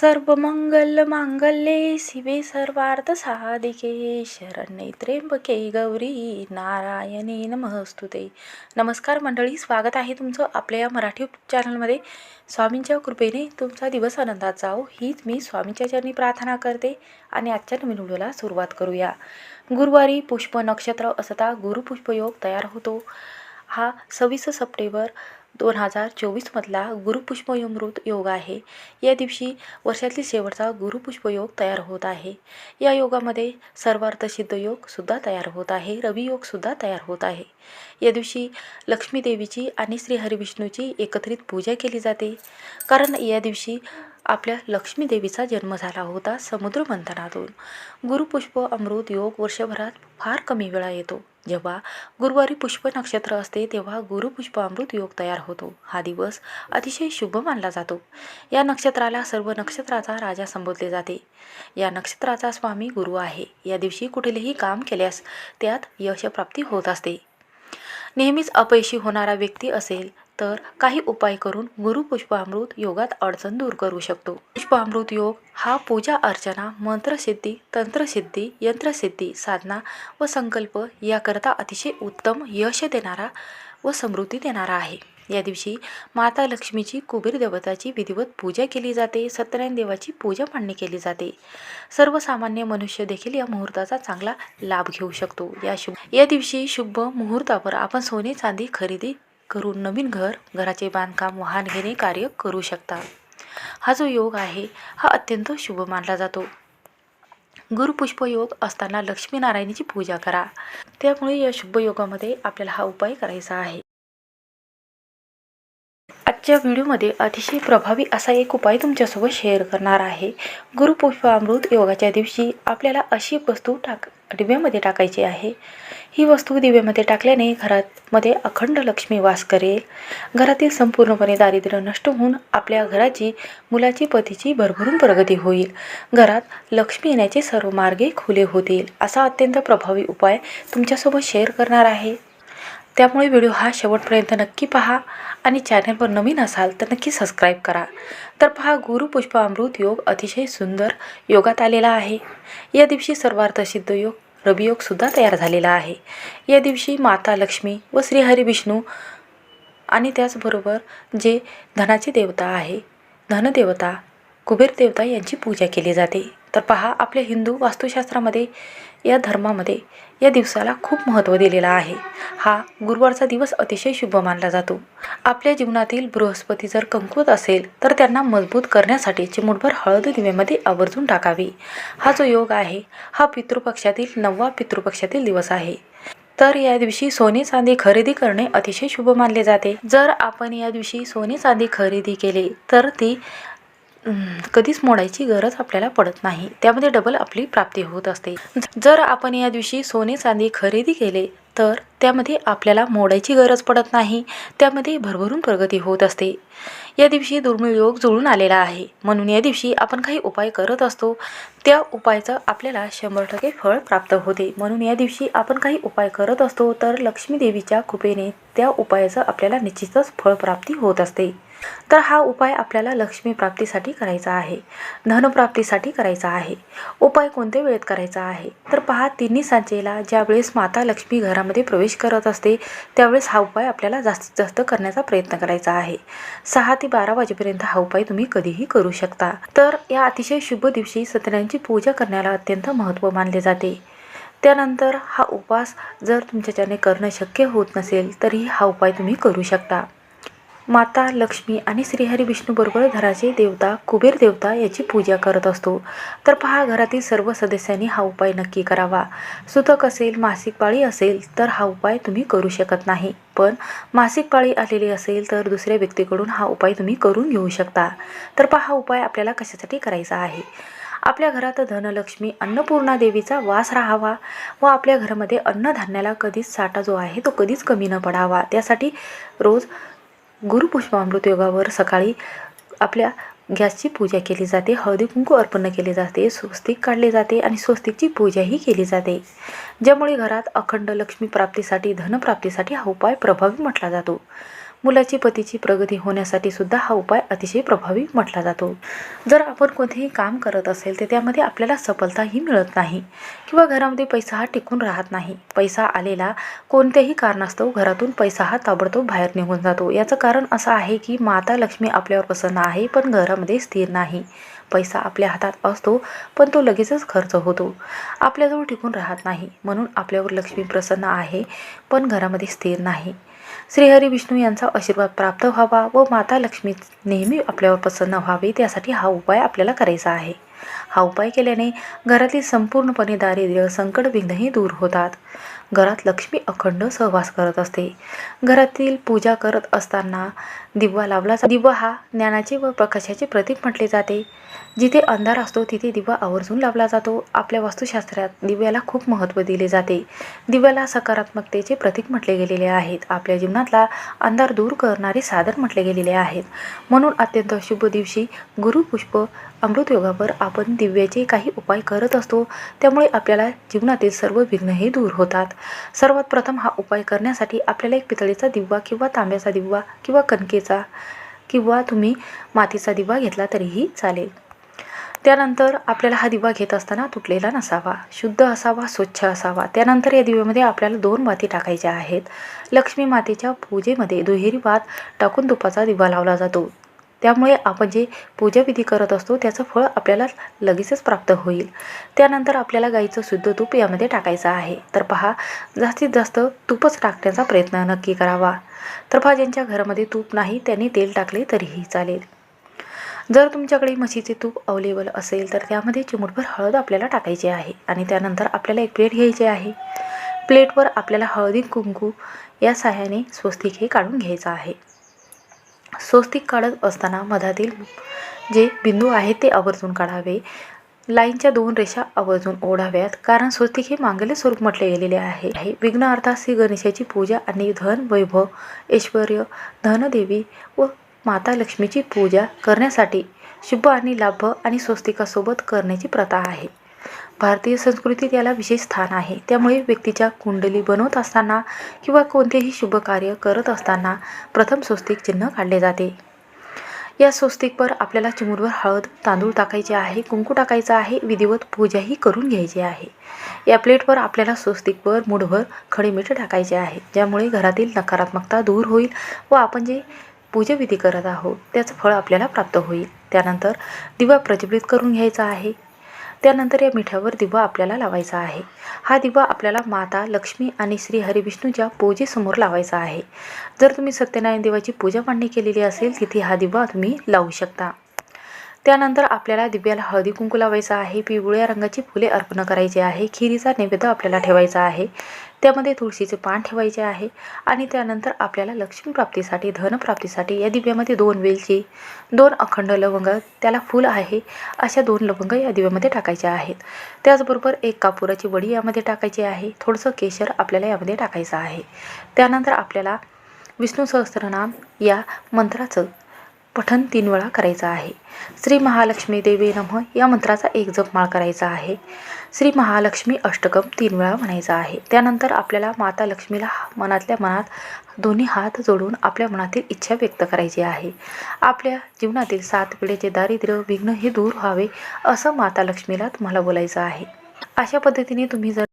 सर्वमंगल मांगल्ये शिवे सर्वार्थ साधिके शरण्ये त्र्यंबके गौरी नारायणी नमस्तुते. नमस्कार मंडळी स्वागत आहे तुमचं आपल्या या मराठी यूट्यूब चॅनलमध्ये. स्वामींच्या कृपेने तुमचा दिवस आनंदात जाओ हीच मी स्वामींच्या चरणी प्रार्थना करते आणि आजच्या नवीन व्हिडिओला सुरुवात करूया. गुरुवारी पुष्प नक्षत्र असता गुरुपुष्पयोग तयार होतो. हा सव्वीस सप्टेंबर दोन हजार चोवीसमधला गुरुपुष्पयमृत योग आहे. या दिवशी वर्षातील शेवटचा गुरुपुष्पयोग तयार होत आहे. या योगामध्ये सर्वार्थसिद्ध योगसुद्धा तयार होत आहे. रवियोगसुद्धा तयार होत आहे. या दिवशी लक्ष्मीदेवीची आणि श्री हरिविष्णूची एकत्रित पूजा केली जाते. कारण या दिवशी आपल्या लक्ष्मीदेवीचा जन्म झाला होता समुद्र मंथनातून. गुरुपुष्प अमृत योग वर्षभरात फार कमी वेळा येतो. जेव्हा गुरुवारी पुष्प नक्षत्र असते तेव्हा गुरुपुष्प अमृत योग तयार होतो. हा दिवस अतिशय शुभ मानला जातो. या नक्षत्राला सर्व नक्षत्राचा राजा संबोधले जाते. या नक्षत्राचा स्वामी गुरु आहे. या दिवशी कुठलेही काम केल्यास त्यात यशप्राप्ती होत असते. नेहमीच अपयशी होणारा व्यक्ती असेल तर काही उपाय करून गुरु पुष्पामृत योगात अडचण दूर करू शकतो. पुष्पामृत योग हा पूजा अर्चना मंत्रसिद्धी तंत्रसिद्धी यंत्रसिद्धी साधना व संकल्प याकरता अतिशय उत्तम यश देणारा व समृद्धी देणारा आहे. या दिवशी माता लक्ष्मीची कुबेर देवताची विधिवत पूजा केली जाते सत्यनारायण देवाची पूजा मांडणी केली जाते. सर्वसामान्य मनुष्य देखील या मुहूर्ताचा चांगला लाभ घेऊ शकतो. या शुभ या दिवशी शुभ मुहूर्तावर आपण सोने चांदी खरेदी करून नवीन घर घराचे बांधकाम वाहन घेणे कार्य करू शकता. हा जो योग आहे हा अत्यंत शुभ मानला जातो. गुरुपुष्प योग असताना लक्ष्मीनारायणाची पूजा करा. त्यामुळे या शुभ योगामध्ये आपल्याला हा उपाय करायचा आहे. आजच्या व्हिडिओमध्ये अतिशय प्रभावी असा एक उपाय तुमच्यासोबत शेअर करणार आहे. गुरुपुष्पामृत योगाच्या दिवशी आपल्याला अशी वस्तू टाक डिब्यामध्ये टाकायची आहे. ही वस्तू दिव्यामध्ये टाकल्याने घरामध्ये अखंड लक्ष्मी वास करेल. घरातील संपूर्णपणे दारिद्र्य नष्ट होऊन आपल्या घराची मुलाची पतीची भरभरून प्रगती होईल. घरात लक्ष्मी येण्याचे सर्व मार्गे खुले होतील असा अत्यंत प्रभावी उपाय तुमच्यासोबत शेअर करणार आहे. त्यामुळे व्हिडिओ हा शेवटपर्यंत नक्की पहा आणि चॅनलवर नवीन असाल तर नक्की सबस्क्राईब करा. तर पहा गुरुपुष्प अमृत योग अतिशय सुंदर योगात आलेला आहे. या दिवशी सर्वार्थ सिद्ध योग रवियोगसुद्धा तयार झालेला आहे. या दिवशी माता लक्ष्मी व श्रीहरी विष्णू आणि त्याचबरोबर जे धनाची देवता आहे धनदेवता कुबेर देवता यांची पूजा केली जाते. तर पहा आपल्या हिंदू वास्तुशास्त्रामध्ये या धर्मामध्ये या दिवसाला खूप महत्त्व दिलेलं आहे. हा गुरुवारचा दिवस अतिशय शुभ मानला जातो. आपल्या जीवनातील बृहस्पती जर कमकुवत असेल तर त्यांना मजबूत करण्यासाठी चिमुटभर हळद दिव्यामध्ये आवर्जून टाकावी. हा जो योग आहे हा पितृपक्षातील नववा पितृपक्षातील दिवस आहे. तर या दिवशी सोने चांदी खरेदी करणे अतिशय शुभ मानले जाते. जर आपण या दिवशी सोने चांदी खरेदी केले तर ती कधीच मोडायची गरज आपल्याला पडत नाही. त्यामध्ये डबल आपली प्राप्ती होत असते. जर आपण या दिवशी सोने चांदी खरेदी केले तर त्यामध्ये आपल्याला मोडायची गरज पडत नाही. त्यामध्ये भरभरून प्रगती होत असते. या दिवशी दुर्मिळ योग जुळून आलेला आहे. म्हणून या दिवशी आपण काही उपाय करत असतो. त्या उपायाचं आपल्याला शंभर टक्के फळ प्राप्त होते. म्हणून या दिवशी आपण काही उपाय करत असतो तर लक्ष्मी देवीच्या कृपेने त्या उपायाचं आपल्याला निश्चितच फळप्राप्ती होत असते. तर हा उपाय आपल्याला लक्ष्मी प्राप्तीसाठी करायचा आहे. धनप्राप्तीसाठी करायचा आहे. उपाय कोणत्या वेळेत करायचा आहे? तर पहा तिन्ही सांजेला ज्यावेळेस माता लक्ष्मी घरामध्ये प्रवेश करत असते त्यावेळेस हा उपाय आपल्याला जास्तीत जास्त करण्याचा प्रयत्न करायचा आहे. सहा ते बारा वाजेपर्यंत हा उपाय तुम्ही कधीही करू शकता. तर या अतिशय शुभ दिवशी सत्यनारायणची पूजा करण्याला अत्यंत महत्त्व मानले जाते. त्यानंतर हा उपवास जर तुमच्याच्याने करणं शक्य होत नसेल तरी हा उपाय तुम्ही करू शकता. माता लक्ष्मी आणि श्रीहरी विष्णूबरोबर घराचे देवता कुबेर देवता याची पूजा करत असतो. तर पहा घरातील सर्व सदस्यांनी हा उपाय नक्की करावा. सुतक असेल मासिक पाळी असेल तर हा उपाय तुम्ही करू शकत नाही. पण मासिक पाळी आलेली असेल तर दुसऱ्या व्यक्तीकडून हा उपाय तुम्ही करून घेऊ शकता. तर पहा हा उपाय आपल्याला कशासाठी करायचा आहे? आपल्या घरात धनलक्ष्मी अन्नपूर्णा देवीचा वास राहावा व आपल्या घरामध्ये अन्नधान्याला कधीच साठा जो आहे तो कधीच कमी न पडावा. त्यासाठी रोज गुरुपुष्पामृत योगावर सकाळी आपल्या गॅसची पूजा केली जाते. हळदी कुंकू अर्पण केले जाते. स्वस्तिक काढले जाते आणि स्वस्तिकची पूजाही केली जाते. ज्यामुळे घरात अखंड लक्ष्मी प्राप्तीसाठी धनप्राप्तीसाठी हा उपाय प्रभावी म्हटला जातो. मुलाची पतीची प्रगती होण्यासाठी सुद्धा हा उपाय अतिशय प्रभावी म्हटला जातो. जर आपण कोणतेही काम करत असेल तर त्यामध्ये आपल्याला सफलताही मिळत नाही किंवा घरामध्ये पैसा हा टिकून राहत नाही. पैसा आलेला कोणत्याही कारणास्तव घरातून पैसा हा ताबडतोब बाहेर निघून जातो. याचं कारण असं आहे की माता लक्ष्मी आपल्यावर प्रसन्न आहे पण घरामध्ये स्थिर नाही. पैसा आपल्या हातात असतो पण तो लगेचच खर्च होतो. आपल्याजवळ टिकून राहत नाही म्हणून आपल्यावर लक्ष्मी प्रसन्न आहे पण घरामध्ये स्थिर नाही. श्रीहरी विष्णू यांचा आशीर्वाद प्राप्त व्हावा व माता लक्ष्मी नेहमी आपल्यावर प्रसन्न व्हावी त्यासाठी हा उपाय आपल्याला करायचा आहे. हा उपाय केल्याने घरातील संपूर्णपणे दारिद्र्य संकट विघ्नही दूर होतात. घरात लक्ष्मी अखंड सहवास करत असते. घरातील पूजा करत असताना दिवा लावला जा दिवा हा ज्ञानाचे व प्रकाशाचे प्रतीक म्हटले जाते. जिथे अंधार असतो तिथे दिवा आवर्जून लावला जातो. आपल्या वास्तुशास्त्रात दिव्याला खूप महत्त्व दिले जाते. दिव्याला सकारात्मकतेचे प्रतीक म्हटले गेलेले आहेत. आपल्या जीवनातला अंधार दूर करणारे साधन म्हटले गेलेले आहेत. म्हणून अत्यंत शुभ दिवशी गुरुपुष्प अमृतयोगावर आपण दिव्याचे काही उपाय करत असतो. त्यामुळे आपल्याला जीवनातील सर्व विघ्नही दूर होतात. सर्वात प्रथम हा उपाय करण्यासाठी आपल्याला एक पितळीचा दिवा किंवा तांब्याचा दिवा किंवा कणकेचा किंवा तुम्ही मातीचा दिवा घेतला तरीही चालेल. त्यानंतर आपल्याला हा दिवा घेत असताना तुटलेला नसावा. शुद्ध असावा स्वच्छ असावा. त्यानंतर या दिव्यामध्ये आपल्याला दोन वाती टाकायच्या आहेत. लक्ष्मी मातेच्या पूजेमध्ये दुहेरी वात टाकून तुपाचा दिवा लावला जातो. त्यामुळे आपण जे पूजाविधी करत असतो त्याचं फळ आपल्याला लगेचच प्राप्त होईल. त्यानंतर आपल्याला गाईचं शुद्ध तूप यामध्ये टाकायचं आहे. तर पहा जास्तीत जास्त तूपच टाकण्याचा प्रयत्न नक्की करावा. तर पहा ज्यांच्या घरामध्ये तूप नाही त्यांनी तेल टाकले तरीही चालेल. जर तुमच्याकडे म्हशीचे तूप अवेलेबल असेल तर त्यामध्ये चिमूटभर हळद आपल्याला टाकायची आहे आणि त्यानंतर आपल्याला एक प्लेट घ्यायची आहे. प्लेटवर आपल्याला हळदी कुंकू या सहाय्याने स्वस्तिक हे काढून घ्यायचं आहे. स्वस्तिक काढत असताना मधातील जे बिंदू आहेत ते आवर्जून काढावे. लाईनच्या दोन रेषा आवर्जून ओढाव्यात कारण स्वस्तिक हे मांगल्य स्वरूप म्हटले गेलेले आहे. आहे विघ्न अर्थात श्री गणेशाची पूजा आणि धन वैभव ऐश्वर धनदेवी व माता लक्ष्मीची पूजा करण्यासाठी शुभ आणि लाभ आणि स्वस्तिकासोबत करण्याची प्रथा आहे. भारतीय संस्कृतीत याला विशेष स्थान आहे. त्यामुळे व्यक्तीच्या कुंडली बनवत असताना किंवा कोणतेही शुभ कार्य करत असताना प्रथम स्वस्तिक चिन्ह काढले जाते. या स्वस्तिकवर आपल्याला चिमूटभर हळद तांदूळ टाकायचे आहे कुंकू टाकायचं आहे विधिवत पूजाही करून घ्यायची आहे. या प्लेटवर आपल्याला स्वस्तिकवर मुठभर खडे मीठ टाकायचे आहे ज्यामुळे घरातील नकारात्मकता दूर होईल व आपण जे पूजाविधी करत आहोत त्याचं फळ आपल्याला प्राप्त होईल. त्यानंतर दिवा प्रज्वलित करून घ्यायचा आहे. त्यानंतर या मिठावर दिवा आपल्याला लावायचा आहे. हा दिवा आपल्याला माता लक्ष्मी आणि श्री हरिविष्णूच्या पूजेसमोर लावायचा आहे. जर तुम्ही सत्यनारायण देवाची पूजा मांडणी केलेली असेल तिथे हा दिवा तुम्ही लावू शकता. त्यानंतर आपल्याला दिव्याला हळदी कुंकू लावायचा आहे पिवळ्या रंगाची फुले अर्पण करायची आहे खिरीचा नैवेद्य आपल्याला ठेवायचा आहे. त्यामध्ये तुळशीचे पान ठेवायचे आहे आणि त्यानंतर आपल्याला लक्ष्मीप्राप्तीसाठी धनप्राप्तीसाठी या दिव्यामध्ये दोन वेलची दोन अखंड लवंग त्याला फूल आहे अशा दोन लवंग या दिव्यामध्ये टाकायच्या आहेत. त्याचबरोबर एक कापुराची वडी यामध्ये टाकायची आहे थोडंसं केशर आपल्याला यामध्ये टाकायचं आहे. त्यानंतर आपल्याला विष्णू सहस्त्रनाम या मंत्राचं पठण तीन वेळा करायचं आहे. श्री महालक्ष्मी देवी नमः या मंत्राचा एक जपमाळ करायचा आहे. श्री महालक्ष्मी अष्टकम तीन वेळा म्हणायचा आहे. त्यानंतर आपल्याला माता लक्ष्मीला मनातल्या मनात दोन्ही हात जोडून आपल्या मनातील इच्छा व्यक्त करायची आहे. आपल्या जीवनातील सात पिढीचे दारिद्र्य विघ्न हे दूर व्हावे असं माता लक्ष्मीला तुम्हाला बोलायचं आहे. अशा पद्धतीने तुम्ही जर